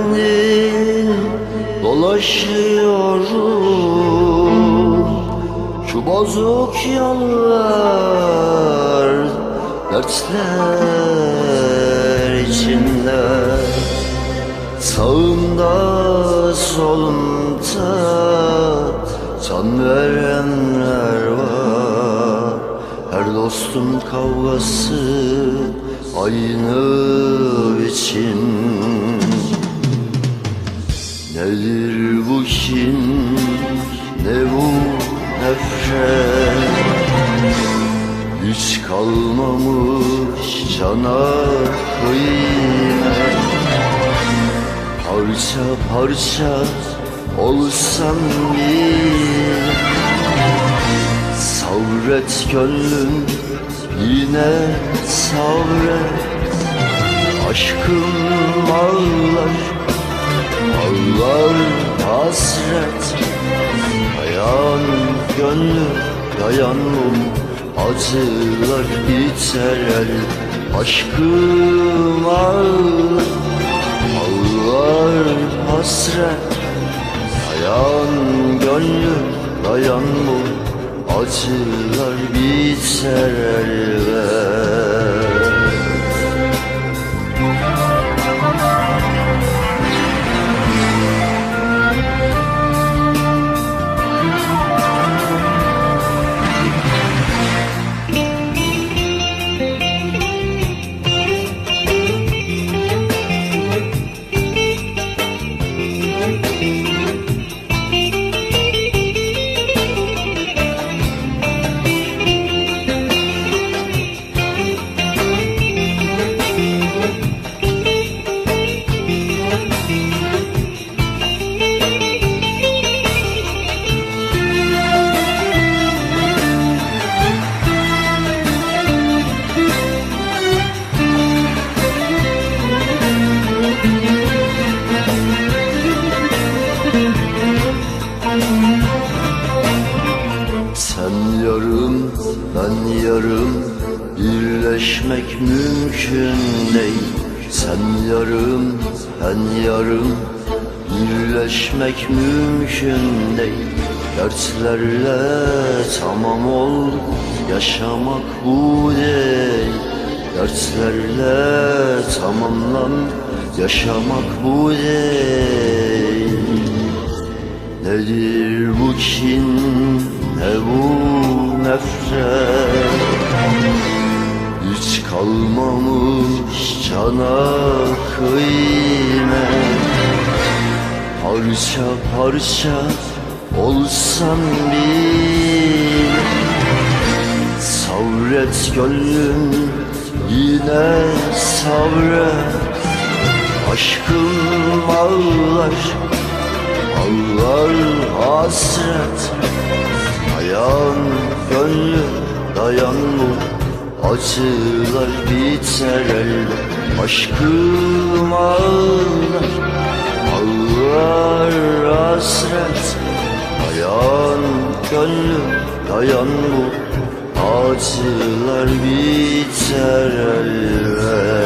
Kandil dolaşıyorum Şu bozuk yollar dertler içinde. Sağımda solumda can verenler var. Her dostum kavgası aynı biçim Nedir bu kin, ne bu nefret? Hiç kalmamış cana kıymet. Parça parça olsam bir Savret gönlüm yine savret. Aşkım ağlar ağlar hasret Dayan gönlüm dayan mum Acılar biter el Aşkım ağlar. Ağlar hasret Dayan gönlüm dayan mum Acılar biter elbet ben yarım Birleşmek mümkün değil. Sen yarım, ben yarım Birleşmek mümkün değil. Dertlerle tamam ol Yaşamak bu değil. Dertlerle tamamlan Yaşamak bu değil. Nedir bu kin, ne bu nefret Hiç kalmamış cana kıymet. Parça parça olsan bir Savret gönlüm yine savret. Aşkım ağlar Ağlar hasret Dayan gönlüm dayan bu Acılar biter elbet Aşkım ağlar. Ağlar hasret Dayan gönlüm dayan bu Acılar biter elbet